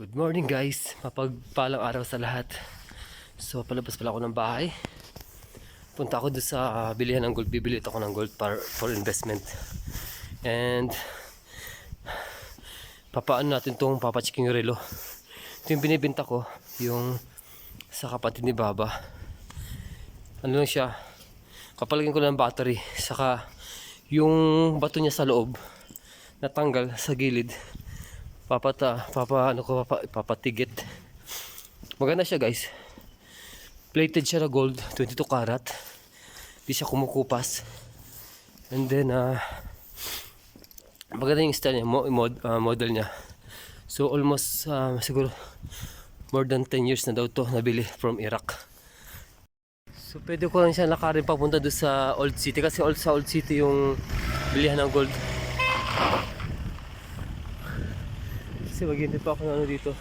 Good morning guys, mapagpalang araw sa lahat. So palabas pala ako ng bahay. Punta ako doon sa ah, bilihan ng gold. Bibili ako ng gold para, for investment. And papaan natin tong papachiking relo. Ito yung binibinta ko, yung sa kapatid ni Baba. Ano lang siya, kapalagyan ko ng battery. Saka yung bato niya sa loob, natanggal sa gilid papata papa ano ko papa, papatigit. Maganda siya guys. Plated siya na gold 22 karat. Di siya kumukupas. And then uh, maganda yung style niya mo, mod, ah, model niya. So almost ah, siguro more than 10 years na daw to nabili from Iraq. So pwede ko lang siya lakarin papunta doon sa Old City kasi old sa Old City yung bilihan ng gold kasi maghintay pa ako ng ano dito.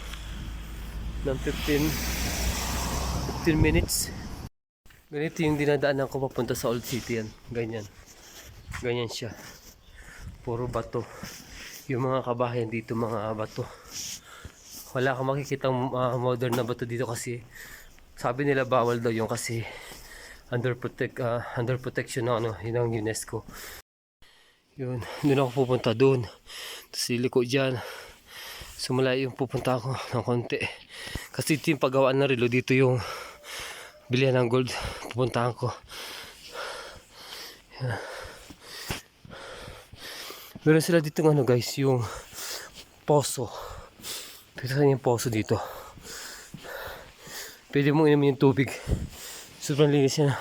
Ng 15 15 minutes. Ganito yung dinadaanan ko papunta sa Old City yan. Ganyan. Ganyan siya. Puro bato. Yung mga kabahayan dito mga bato. Wala kang makikita modern na bato dito kasi sabi nila bawal daw yung kasi under protect ah, under protection ng ano yun ang UNESCO. Yun doon ako pupunta doon. Tapos siliko dyan sumula yung pupunta ako ng konti. Kasi ito yung paggawaan ng relo dito yung bilihan ng gold pupuntahan ko. Yan. meron sila dito ano guys yung poso. Kita yung poso dito. Pwede mong inumin yung tubig. Sobrang linis yan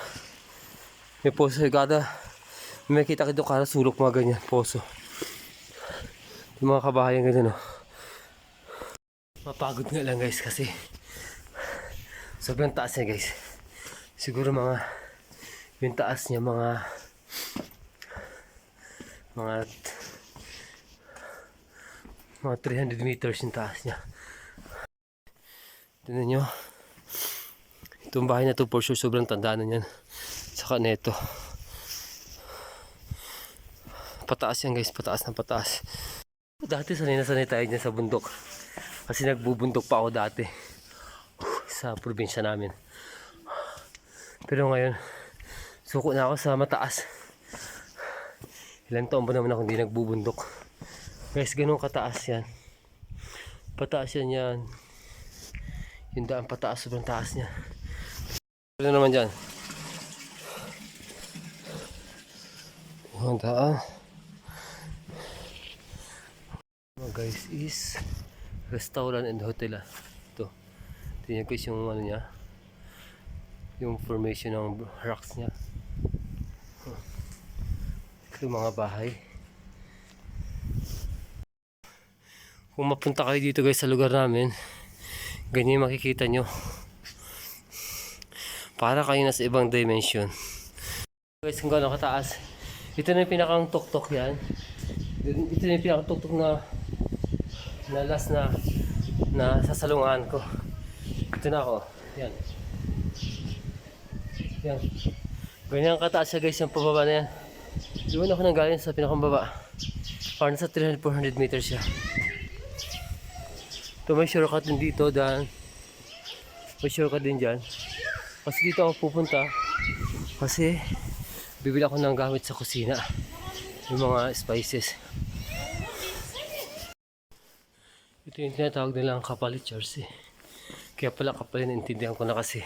may poso kada may makita ka dito kada sulok mga ganyan poso. Yung mga kabahayan ganyan oh Mapagod nga lang guys kasi sobrang taas niya guys. Siguro mga yung taas niya mga mga mga 300 meters yung taas niya. Tignan nyo. Itong bahay na to for sure sobrang tanda na yan. Saka neto. Pataas yan guys, pataas na pataas. Dati sanay na sanay tayo dyan sa bundok. Kasi nagbubundok pa ako dati sa probinsya namin. Pero ngayon, suko na ako sa mataas. Ilang taon ba naman ako hindi nagbubundok. Guys, ganun kataas yan. Pataas yan yan. Yung daan pataas, sobrang taas niya. Ano naman dyan? Yung daan. Mga guys is restaurant and hotel ah. Ito. Tingnan guys yung ano niya. Yung formation ng rocks niya. Ito mga bahay. Kung mapunta kayo dito guys sa lugar namin, ganyan makikita nyo. Para kayo nasa ibang dimension. Guys, kung gaano kataas. Ito na yung pinakang tuktok yan. Ito na yung pinakang tuktok na na last na na sasalungan ko. Ito na ako. Yan. Yan. Ganyan kataas siya guys yung pababa na yan. Doon ako nang galing sa pinakambaba. Parang sa 300-400 meters siya. Ito may shortcut din dito dahil may shortcut din dyan. Kasi dito ako pupunta kasi bibili ako ng gamit sa kusina. Yung mga spices. Ito yung tinatawag nilang kapalit jersey. Kaya pala kapalit naintindihan ko na kasi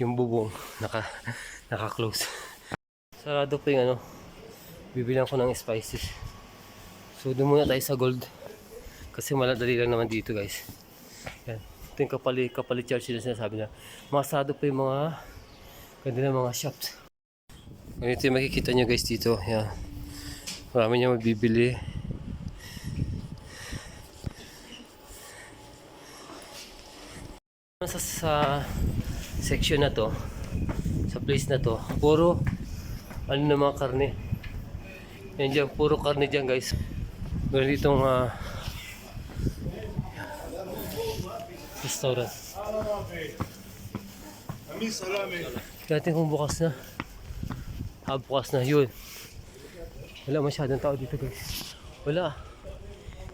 yung bubong naka, naka-close. Sarado pa yung ano, bibilang ko ng spices. So doon muna tayo sa gold. Kasi maladali lang naman dito guys. Yan. Ito yung kapalit, kapalit jersey na sinasabi na. Masado pa yung mga ganda mga shops. Ganito yung makikita nyo guys dito. Yan. Marami niya mabibili. Sa, sa section na to sa place na to puro ano na mga karne. Yan dyan puro karne dyan guys. Meron ditong uh, restaurant. Natin kung bukas na. Ah bukas na yun. Wala masyadong tao dito guys. Wala.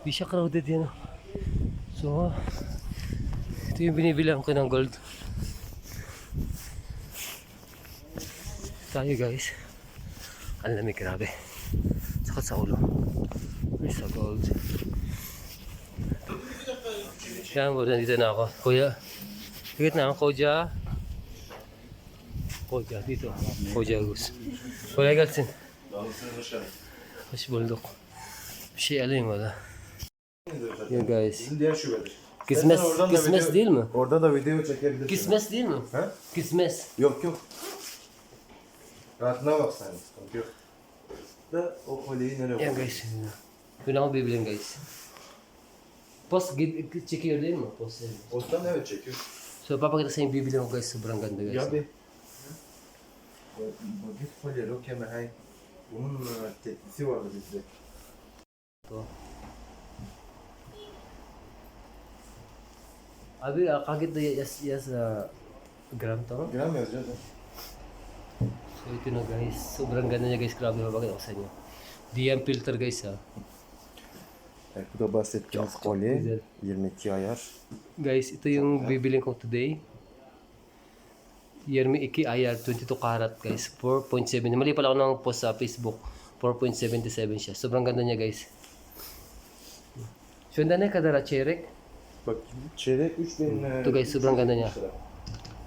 Di siya crowded yan oh. So, ito yung binibilang ko ng gold. Tayo guys. Ang lamig, grabe. Sakit sa ulo. Where's the gold? Yan, bro, nandito na ako. Kuya. Higit na ako, Koja. Koja, dito. Koja Gus. Kolay gelsin. Hoş bulduk. Bir şey alayım valla. Ya guys. Diğer şubedir. Kismes, İstersen oradan da kismes video- değil mi? Orada da video çekebilirsin. Kismes değil mi? He? Kismes. Yok yok. Rahatına bak sen. Sıkıntı yok. Da o kolyeyi nereye Yan koy? guys. Yun ako bibilin guys. Post gid- çekiyor değil mi? Post. evet. Ostan evet çekiyor. So papakita sa inyo bibilin ko guys. Sobrang ganda guys. Ya bir. Bir kolye Rokeme hay. Bunun e, teklisi vardı bizde. Ito. Abi, ah, kagit na yes, yes, uh, gram to. Gram yazacağız. ha. So ito na guys. Sobrang ganda niya guys. Grabe mapakita ko sa inyo. DM filter guys ha. Evet, bu da bahsettiğimiz Çok kolye. güzel. 22 ayar. Guys, ito yung bibilin ko today. Yermi Iki IR 22 karat guys. 4.7. Mali pala ako ng post sa Facebook. 4.77 siya. Sobrang ganda niya guys. Şu anda ne kadar çeyrek? Bak çeyrek 3000 e, Ito guys, sobrang ganda niya.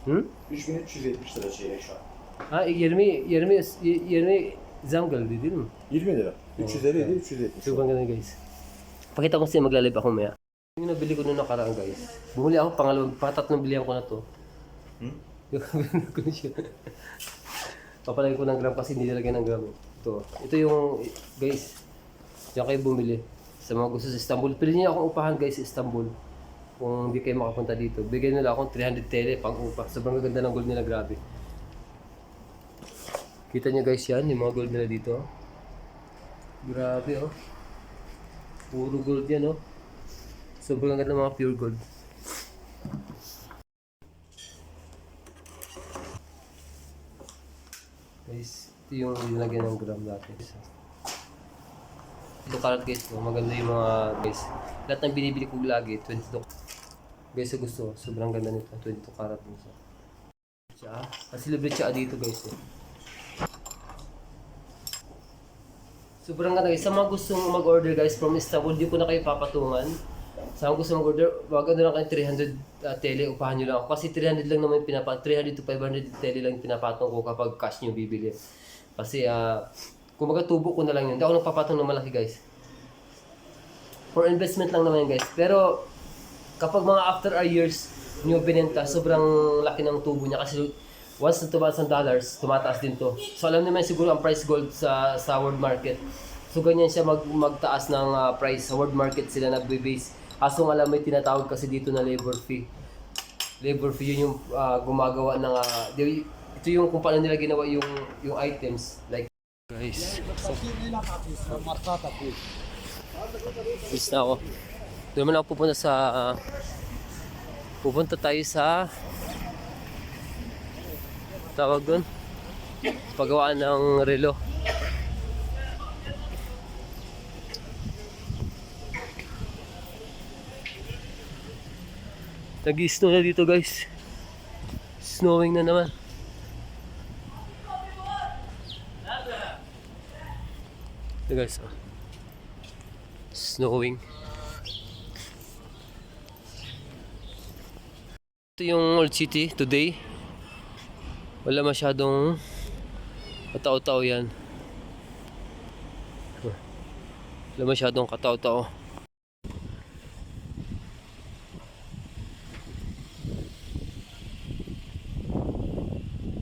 Hı? 3370 lira çeyrek şu an. Ha 20 20 20 zam geldi değil mi? 20 lira. 350 idi 370. Sobrang ganda guys. Pakita ko sa'yo maglalib ako maya. Yung nabili ko nung nakaraan guys. Bumuli ako pangalawang patatlong bilihan ko na to. Hmm? Yung ko na siya. Papalagay ko ng gram kasi hindi nilagay ng gram. Ito. Ito yung guys. Diyan kayo bumili. Sa mga gusto sa Istanbul. Pili niyo akong upahan guys sa Istanbul. Kung hindi kayo makapunta dito. Bigyan nila akong 300 tele pang upa. Sobrang ganda ng gold nila. Grabe. Kita niyo guys yan. Yung mga gold nila dito. Grabe oh. Puro gold yan oh. Sobrang ganda ng mga pure gold. Guys, ito yung nilagyan ng gram dati. Ito karat guys, no? maganda yung mga guys. Lahat ng binibili ko lagi, 22. Guys, gusto, sobrang ganda nito, 22 karat nito. Siya, kasi libre siya dito guys. Eh. Sobrang ganda guys. Sa mga gustong mag-order guys from Istanbul, di ko na kayo papatungan. Sa mga gustong mag-order, wag ano lang kayo 300 uh, tele, upahan nyo lang ako. Kasi 300 lang naman yung pinapat, 300 to 500 tele lang pinapatong ko kapag cash nyo bibili. Kasi, ah, kumbaga tubo ko na lang yun. Hindi ako nagpapatong ng malaki guys. For investment lang naman yun guys. Pero, kapag mga after a years nyo binenta, sobrang laki ng tubo niya kasi once na tumaas ang dollars, tumataas din to. So alam naman siguro ang price gold sa sa world market. So ganyan siya mag magtaas ng ah, price sa world market sila nagbe-base. Aso nga lang may tinatawag kasi dito na labor fee. Labor fee yun yung ah, gumagawa ng ah, di- ito yung kung paano nila ginawa yung yung items like guys. Is na ako. Doon naman ako pupunta sa ah, pupunta tayo sa tawag doon pagawaan ng relo nag-snow na dito guys snowing na naman ito guys oh. Snowing ito yung old city today wala masyadong katao-tao yan. Wala masyadong katao-tao.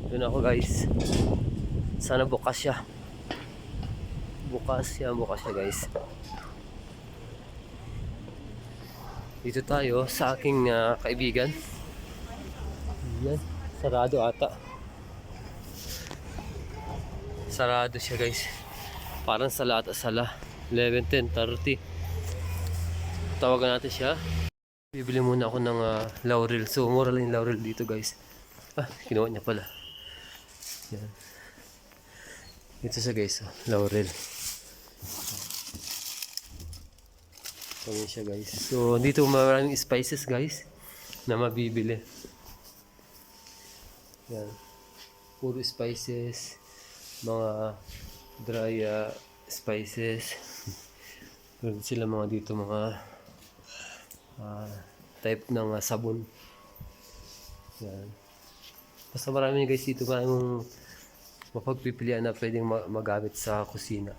Doon ako guys. Sana bukas siya. Bukas siya, bukas siya guys. Dito tayo sa aking ah, kaibigan. Yan, sarado ata. Sarado siya guys. Parang sala at sala. 11, 10, 30. Tawagan natin siya. Bibili muna ako ng ah, laurel. So, mura lang yung laurel dito guys. Ah, kinuha niya pala. Yan. Ito siya guys, oh, laurel. Ganyan siya guys. So, dito maraming spices guys na mabibili. Yan. Puro spices. Mga dry uh, spices. Meron sila mga dito mga ah, type ng ah, sabon. Yan. Basta marami guys dito maraming mapagpipilian na pwedeng ma- magamit sa kusina.